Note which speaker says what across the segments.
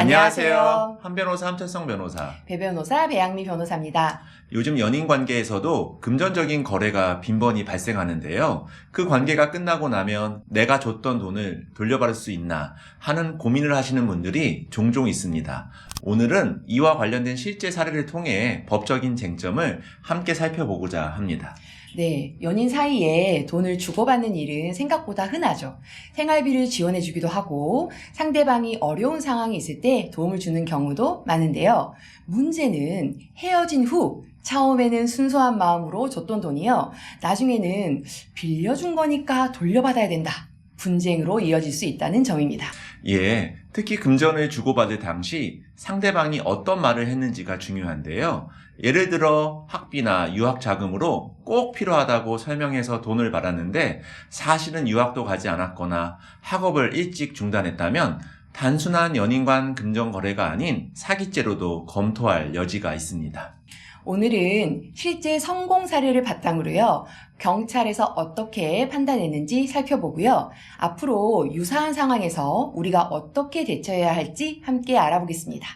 Speaker 1: 안녕하세요. 한 변호사 함철성 변호사.
Speaker 2: 배 변호사 배양미 변호사입니다.
Speaker 1: 요즘 연인 관계에서도 금전적인 거래가 빈번히 발생하는데요. 그 관계가 끝나고 나면 내가 줬던 돈을 돌려받을 수 있나 하는 고민을 하시는 분들이 종종 있습니다. 오늘은 이와 관련된 실제 사례를 통해 법적인 쟁점을 함께 살펴보고자 합니다.
Speaker 2: 네, 연인 사이에 돈을 주고받는 일은 생각보다 흔하죠. 생활비를 지원해주기도 하고 상대방이 어려운 상황이 있을 때 도움을 주는 경우도 많은데요. 문제는 헤어진 후 처음에는 순수한 마음으로 줬던 돈이요. 나중에는 빌려준 거니까 돌려받아야 된다. 분쟁으로 이어질 수 있다는 점입니다.
Speaker 1: 예, 특히 금전을 주고받을 당시 상대방이 어떤 말을 했는지가 중요한데요. 예를 들어 학비나 유학 자금으로 꼭 필요하다고 설명해서 돈을 받았는데 사실은 유학도 가지 않았거나 학업을 일찍 중단했다면 단순한 연인 간 금전 거래가 아닌 사기죄로도 검토할 여지가 있습니다.
Speaker 2: 오늘은 실제 성공 사례를 바탕으로요, 경찰에서 어떻게 판단했는지 살펴보고요, 앞으로 유사한 상황에서 우리가 어떻게 대처해야 할지 함께 알아보겠습니다.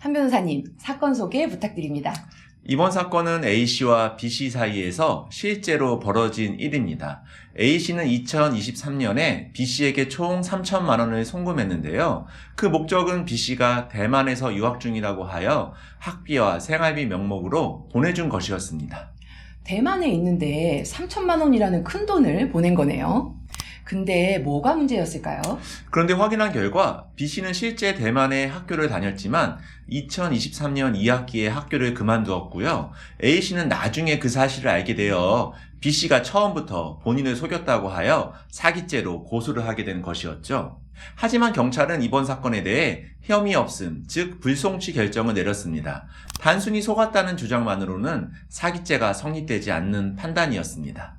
Speaker 2: 한 변호사님, 사건 소개 부탁드립니다.
Speaker 1: 이번 사건은 A씨와 B씨 사이에서 실제로 벌어진 일입니다. A씨는 2023년에 B씨에게 총 3천만 원을 송금했는데요. 그 목적은 B씨가 대만에서 유학 중이라고 하여 학비와 생활비 명목으로 보내준 것이었습니다.
Speaker 2: 대만에 있는데 3천만 원이라는 큰 돈을 보낸 거네요. 근데 뭐가 문제였을까요?
Speaker 1: 그런데 확인한 결과 B씨는 실제 대만에 학교를 다녔지만 2023년 2학기에 학교를 그만두었고요. A씨는 나중에 그 사실을 알게 되어 B씨가 처음부터 본인을 속였다고 하여 사기죄로 고소를 하게 된 것이었죠. 하지만 경찰은 이번 사건에 대해 혐의 없음, 즉 불송치 결정을 내렸습니다. 단순히 속았다는 주장만으로는 사기죄가 성립되지 않는 판단이었습니다.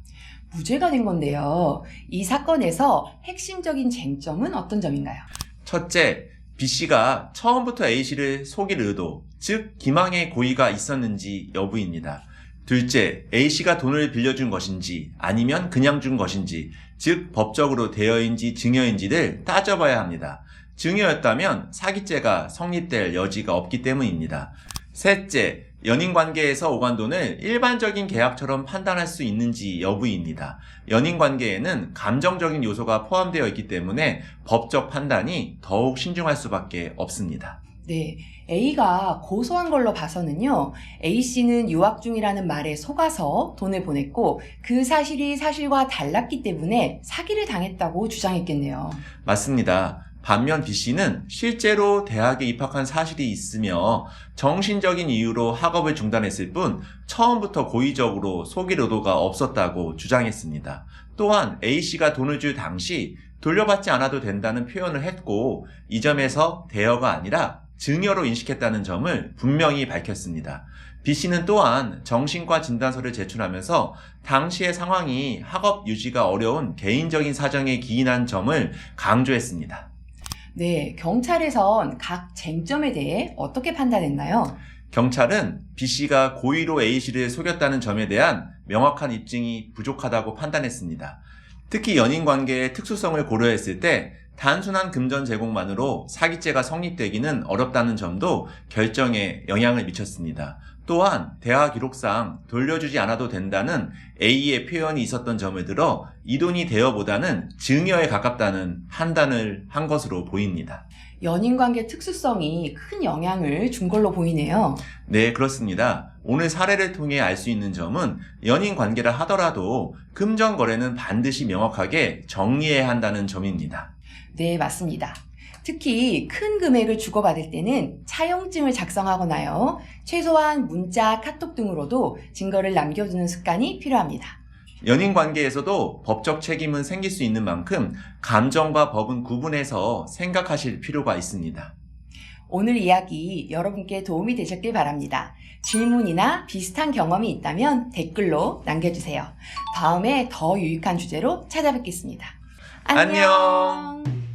Speaker 2: 무죄가 된 건데요. 이 사건에서 핵심적인 쟁점은 어떤 점인가요?
Speaker 1: 첫째, B씨가 처음부터 A씨를 속일 의도, 즉 기망의 고의가 있었는지 여부입니다. 둘째, A씨가 돈을 빌려준 것인지 아니면 그냥 준 것인지, 즉 법적으로 대여인지 증여인지를 따져봐야 합니다. 증여였다면 사기죄가 성립될 여지가 없기 때문입니다. 셋째, 연인 관계에서 오간 돈을 일반적인 계약처럼 판단할 수 있는지 여부입니다. 연인 관계에는 감정적인 요소가 포함되어 있기 때문에 법적 판단이 더욱 신중할 수밖에 없습니다.
Speaker 2: 네. A가 고소한 걸로 봐서는요, A씨는 유학 중이라는 말에 속아서 돈을 보냈고, 그 사실이 사실과 달랐기 때문에 사기를 당했다고 주장했겠네요.
Speaker 1: 맞습니다. 반면 B씨는 실제로 대학에 입학한 사실이 있으며 정신적인 이유로 학업을 중단했을 뿐 처음부터 고의적으로 속일 의도가 없었다고 주장했습니다. 또한 A씨가 돈을 줄 당시 돌려받지 않아도 된다는 표현을 했고 이 점에서 대여가 아니라 증여로 인식했다는 점을 분명히 밝혔습니다. B씨는 또한 정신과 진단서를 제출하면서 당시의 상황이 학업 유지가 어려운 개인적인 사정에 기인한 점을 강조했습니다.
Speaker 2: 네. 경찰에선 각 쟁점에 대해 어떻게 판단했나요?
Speaker 1: 경찰은 B씨가 고의로 A씨를 속였다는 점에 대한 명확한 입증이 부족하다고 판단했습니다. 특히 연인 관계의 특수성을 고려했을 때 단순한 금전 제공만으로 사기죄가 성립되기는 어렵다는 점도 결정에 영향을 미쳤습니다. 또한 대화 기록상 돌려주지 않아도 된다는 A의 표현이 있었던 점을 들어 이 돈이 대여보다는 증여에 가깝다는 판단을 한 것으로 보입니다.
Speaker 2: 연인 관계 특수성이 큰 영향을 준 걸로 보이네요.
Speaker 1: 네, 그렇습니다. 오늘 사례를 통해 알 수 있는 점은 연인 관계라 하더라도 금전 거래는 반드시 명확하게 정리해야 한다는 점입니다.
Speaker 2: 네, 맞습니다. 특히 큰 금액을 주고받을 때는 차용증을 작성하거나요. 최소한 문자, 카톡 등으로도 증거를 남겨두는 습관이 필요합니다.
Speaker 1: 연인 관계에서도 법적 책임은 생길 수 있는 만큼 감정과 법은 구분해서 생각하실 필요가 있습니다.
Speaker 2: 오늘 이야기 여러분께 도움이 되셨길 바랍니다. 질문이나 비슷한 경험이 있다면 댓글로 남겨주세요. 다음에 더 유익한 주제로 찾아뵙겠습니다.
Speaker 1: 안녕.